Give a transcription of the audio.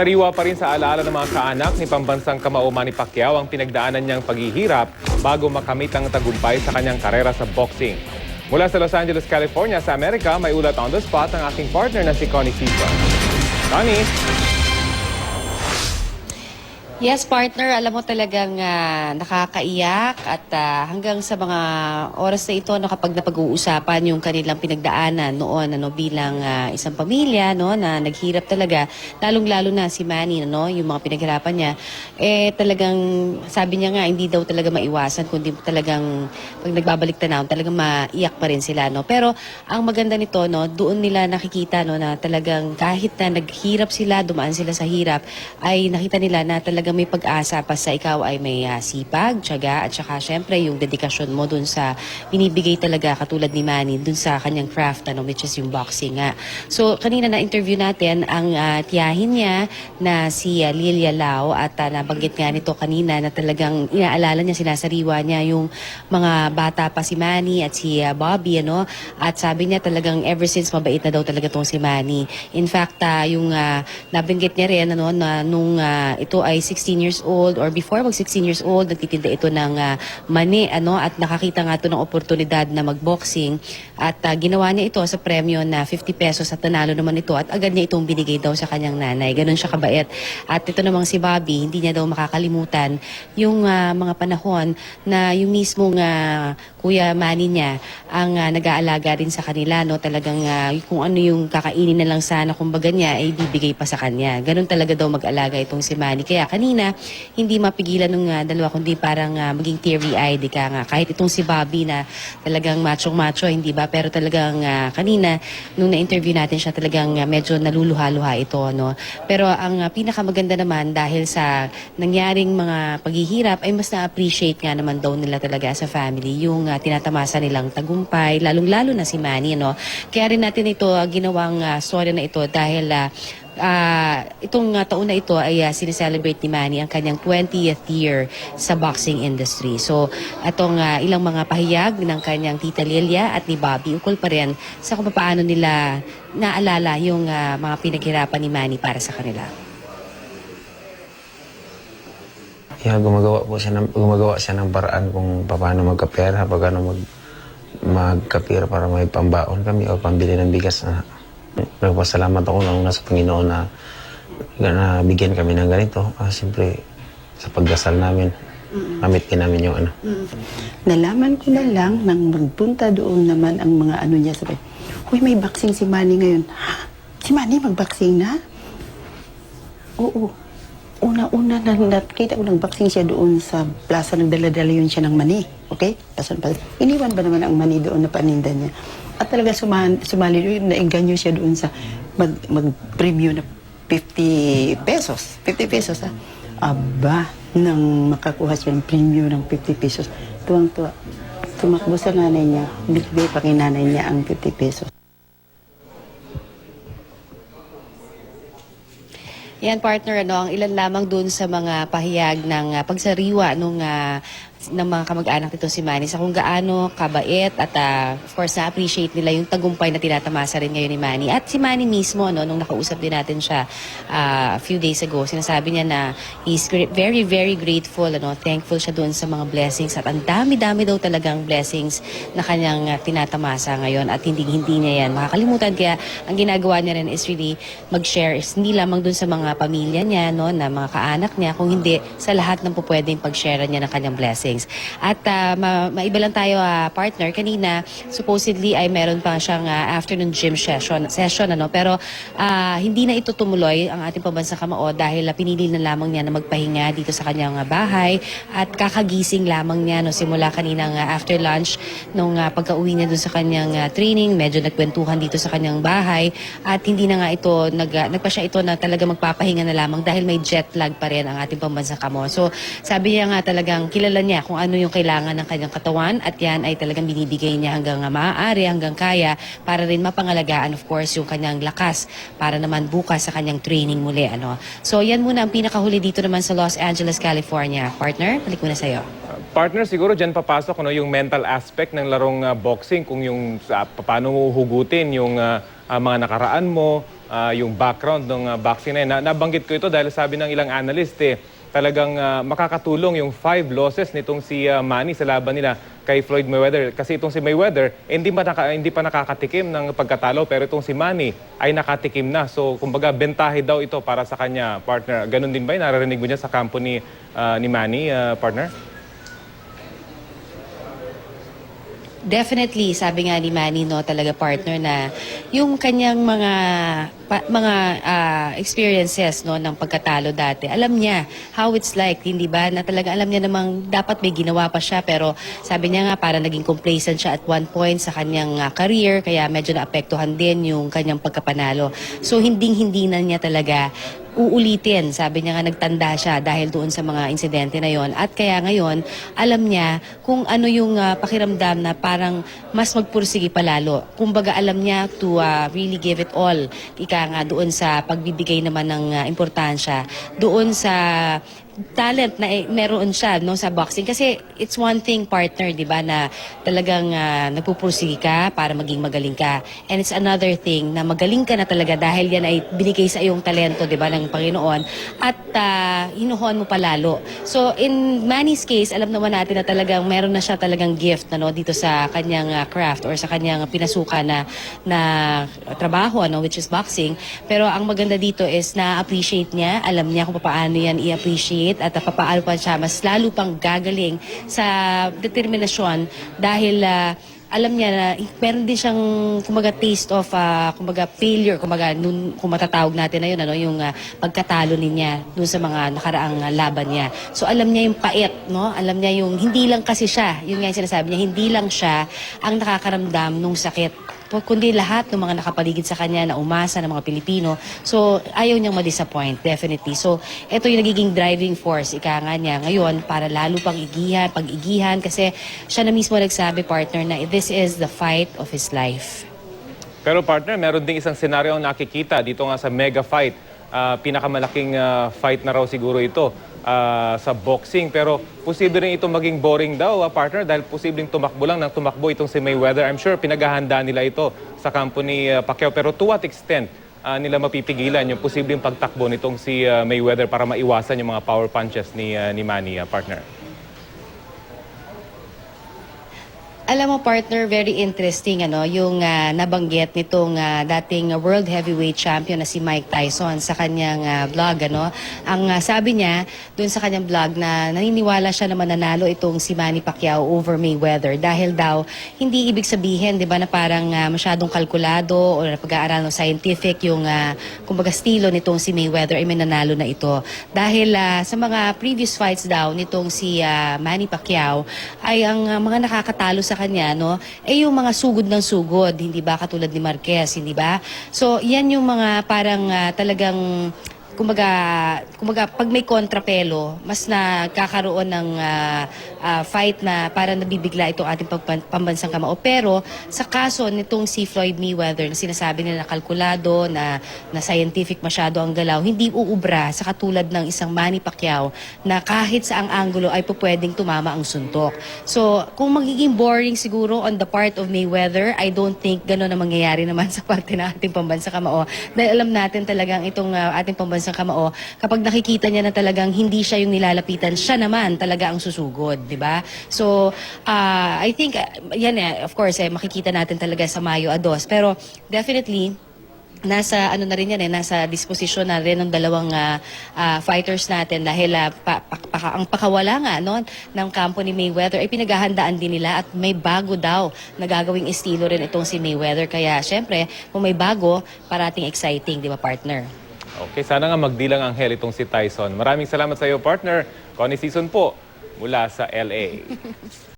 Sariwa pa rin sa alaala ng mga kaanak ni pambansang kamao Manny Pacquiao ang pinagdaanan niyang paghihirap bago makamit ang tagumpay sa kanyang karera sa boxing. Mula sa Los Angeles, California sa Amerika, may ulat on the spot ang aking partner na si Connie Sisa. Connie! Yes, partner, alam mo talagang ah, nakakaiyak at ah, hanggang sa mga oras na ito no, kapag napag-uusapan yung kanilang pinagdaanan noon ano, bilang ah, isang pamilya no, na naghirap talaga, lalong-lalo na si Manny, no, yung mga pinaghirapan niya, eh talagang sabi niya nga hindi daw talaga maiwasan kundi talagang pag nagbabalik tanaw talagang maiyak pa rin sila. No? Pero ang maganda nito, no, doon nila nakikita no, na talagang kahit na naghirap sila, dumaan sila sa hirap, ay nakita nila na talagang may pag-asa pa sa ikaw ay may ah, sipag, tiyaga, at saka syempre yung dedikasyon mo dun sa binibigay talaga katulad ni Manny dun sa kanyang craft ano, which is yung boxing nga. So kanina na-interview natin ang ah, tiyahin niya na si ah, Lilia Lau at ah, nabanggit nga nito kanina na talagang inaalala niya, sinasariwa niya yung mga bata pa si Manny at si ah, Bobby ano at sabi niya talagang ever since mabait na daw talaga tong si Manny. In fact, ah, yung ah, nabanggit niya rin ano na nung ah, ito ay 16 years old or before mag 16 years old nagtitinda ito ng ah, mani ano at nakakita nga ito ng oportunidad na magboxing at ah, ginawa niya ito sa premyo na 50 pesos at nanalo naman ito at agad niya itong binigay daw sa kanyang nanay. Ganun siya kabait. At ito namang si Bobby, hindi niya daw makakalimutan yung ah, mga panahon na yung mismong ah, Kuya Manny niya ang ah, nag-aalaga rin sa kanila no talagang ah, kung ano yung kakainin na lang sana kumbaga niya ay bibigay pa sa kanya. Ganun talaga daw mag-alaga itong si Manny. Kaya kanina hindi mapigilan ng ah, dalawa kundi parang ah, maging teary-eyed ka nga. Kahit itong si Bobby na talagang machong-macho hindi ba pero talagang ah, kanina nung na-interview natin siya talagang ah, medyo naluluha-luha ito no. Pero ang ah, pinakamaganda naman dahil sa nangyaring mga paghihirap ay mas na-appreciate nga naman daw nila talaga sa family yung ah, tinatamasa nilang tagumpay lalong-lalo na si Manny no. Kaya rin natin ito ah, ginawang ah, story na ito dahil ah, Ah, itong ah, taon na ito ay uh, sineselebrate ni Manny ang kanyang 20th year sa boxing industry. So, itong ah, ilang mga pahayag ng kanyang tita Lilia at ni Bobby ukol pa rin sa kung paano nila naalala yung ah, mga pinaghirapan ni Manny para sa kanila. Yeah, gumagawa po siya ng, gumagawa siya ng paraan kung paano magkapera, paano mag, magkapira para may pambaon kami o pambili ng bigas na nagpasalamat ako nung nasa Panginoon na, na bigyan kami ng ganito. Ah, Siyempre, sa pagdasal namin, mamit din namin yung ano. Nalaman ko na lang nang magpunta doon naman ang mga ano niya sabi, Uy, may boxing si Manny ngayon. Ha? Si Manny mag-boxing na? Oo. Una-una na nakita ko nag-boxing siya doon sa plaza, nagdala-dala yun siya ng mani. Okay? Pasan pa. Iniwan ba naman ang mani doon na paninda niya? At talaga sumahan, sumali nainganyo siya doon sa mag, mag-preview na 50 pesos. 50 pesos, ha? Aba, nang makakuha siya ng premium ng 50 pesos, tuwang-tuwa. Tumakbo sa nanay niya, bigay pa kay nanay niya ang 50 pesos. Yan partner ano, ang ilan lamang dun sa mga pahayag ng ah, pagsariwa nung ah, ng mga kamag-anak nito si Manny sa kung gaano kabait at ah, of course na-appreciate nila yung tagumpay na tinatamasa rin ngayon ni Manny. At si Manny mismo, no, nung nakausap din natin siya ah, a few days ago, sinasabi niya na he's very, very grateful, ano, thankful siya doon sa mga blessings at ang dami-dami daw talagang blessings na kanyang ah, tinatamasa ngayon at hindi hindi niya yan makakalimutan. Kaya ang ginagawa niya rin is really mag-share, is hindi lamang doon sa mga pamilya niya, no, na mga kaanak niya, kung hindi sa lahat ng po pwedeng pag-share niya ng kanyang blessings. At ah, ma- maiba lang tayo, ah, partner, kanina supposedly ay meron pa siyang ah, afternoon gym session, session ano, pero ah, hindi na ito tumuloy ang ating pambansa kamao dahil ah, pinili na lamang niya na magpahinga dito sa kanyang ah, bahay at kakagising lamang niya no, simula kaninang ah, after lunch nung ah, pagka-uwi niya doon sa kanyang ah, training, medyo nagkwentuhan dito sa kanyang bahay. At hindi na nga ito, nag, ah, nagpa siya ito na talaga magpapahinga na lamang dahil may jet lag pa rin ang ating pambansa kamo. So sabi niya nga talagang kilala niya kung ano yung kailangan ng kanyang katawan at yan ay talagang binibigay niya hanggang ah, maaari, hanggang kaya para rin mapangalagaan of course yung kanyang lakas para naman bukas sa kanyang training muli. Ano. So yan muna ang pinakahuli dito naman sa Los Angeles, California. Partner, balik muna sa'yo. Partner, siguro dyan papasok no, yung mental aspect ng larong ah, boxing, kung yung sa, paano mo hugutin yung ah, ah, mga nakaraan mo, ah, yung background ng boxing na yun. Na, nabanggit ko ito dahil sabi ng ilang analyst eh, talagang ah, makakatulong yung five losses nitong si ah, Manny sa laban nila kay Floyd Mayweather. Kasi itong si Mayweather, eh, hindi, pa naka, hindi pa nakakatikim ng pagkatalo, pero itong si Manny ay nakatikim na. So, kumbaga, bentahe daw ito para sa kanya, partner. Ganon din ba yung naririnig mo niya sa kampo ni, ah, ni Manny, ah, partner? Definitely, sabi nga ni Manny, no, talaga partner na yung kanyang mga pa- mga ah, experiences no ng pagkatalo dati. Alam niya how it's like, hindi ba? Na talaga alam niya namang dapat may ginawa pa siya pero sabi niya nga para naging complacent siya at one point sa kanyang ah, career kaya medyo naapektuhan din yung kanyang pagkapanalo. So hinding-hindi na niya talaga uulitin. Sabi niya nga nagtanda siya dahil doon sa mga insidente na yon. At kaya ngayon, alam niya kung ano yung ah, pakiramdam na parang mas magpursige palalo. Kumbaga alam niya to ah, really give it all. Ika nga doon sa pagbibigay naman ng ah, importansya. Doon sa talent na eh, meron siya no sa boxing. Kasi it's one thing partner 'di ba na talagang uh, nagpupursige ka para maging magaling ka. And it's another thing na magaling ka na talaga dahil yan ay binigay sa iyong talento 'di ba ng Panginoon. At uh, hinuhon mo palalo so in Manny's case alam naman natin na talagang meron na siya talagang gift no dito sa kanyang uh, craft or sa kanyang pinasukan na na trabaho ano which is boxing. Pero ang maganda dito is na-appreciate niya alam niya kung paano yan i-appreciate at uh, papaano pa siya mas lalo pang gagaling sa determinasyon dahil ah, alam niya na meron din siyang kumaga taste of ah, kumaga failure kumaga nun, kung matatawag natin na yun ano yung ah, pagkatalo niya dun sa mga nakaraang ah, laban niya. So alam niya yung pait no? Alam niya yung hindi lang kasi siya yun nga yung sinasabi niya hindi lang siya ang nakakaramdam nung sakit kundi lahat ng mga nakapaligid sa kanya na umasa ng mga Pilipino. So, ayaw niyang ma-disappoint, definitely. So, ito yung nagiging driving force, ika nga niya ngayon, para lalo pang igihan, pag-igihan, kasi siya na mismo nagsabi, partner, na this is the fight of his life. Pero partner, meron ding isang senaryo ang nakikita dito nga sa mega fight. Ah, pinakamalaking ah, fight na raw siguro ito ah, sa boxing. Pero posible rin ito maging boring daw, ah, partner, dahil posibleng tumakbo lang ng tumakbo itong si Mayweather. I'm sure pinaghahanda nila ito sa ni ah, Pacquiao. Pero to what extent ah, nila mapipigilan yung posibleng pagtakbo nitong si ah, Mayweather para maiwasan yung mga power punches ni, ah, ni Manny, ah, partner? Alam mo partner, very interesting ano, yung ah, nabanggit nitong ah, dating World Heavyweight Champion na si Mike Tyson sa kanyang ah, vlog ano. Ang ah, sabi niya doon sa kanyang vlog na naniniwala siya na mananalo itong si Manny Pacquiao over Mayweather dahil daw hindi ibig sabihin 'di ba na parang ah, masyadong kalkulado o pag-aaral ng scientific yung ah, kumbaga estilo nitong si Mayweather ay mananalo na ito. Dahil ah, sa mga previous fights daw nitong si ah, Manny Pacquiao ay ang ah, mga nakakatalo sa kanya no? Ay yung mga sugod ng sugod hindi ba katulad ni Marquez hindi ba? So yan yung mga parang ah, talagang kumbaga, kumbaga pag may kontrapelo, mas nagkakaroon ng ah, ah, fight na para nabibigla itong ating pambansang kamao. Pero sa kaso nitong si Floyd Mayweather na sinasabi nila na kalkulado, na, na scientific masyado ang galaw, hindi uubra sa katulad ng isang Manny Pacquiao na kahit sa ang angulo ay pwedeng tumama ang suntok. So, kung magiging boring siguro on the part of Mayweather, I don't think gano'n na mangyayari naman sa parte ng ating pambansang kamao. Dahil alam natin talagang itong ah, ating pambansang kamao, kapag nakikita niya na talagang hindi siya yung nilalapitan, siya naman talaga ang susugod, di ba? So, ah, I think, ah, yan eh, of course, eh, makikita natin talaga sa Mayo a dos. Pero, definitely, nasa ano na rin yan eh nasa disposisyon na rin ng dalawang ah, ah, fighters natin dahil ah, pa- pa- paka- ang pakawala nga no ng kampo ni Mayweather ay pinaghahandaan din nila at may bago daw na gagawing estilo rin itong si Mayweather kaya syempre kung may bago parating exciting di ba partner Okay, sana nga magdilang ang hell itong si Tyson. Maraming salamat sa iyo, partner. Connie Season po, mula sa LA.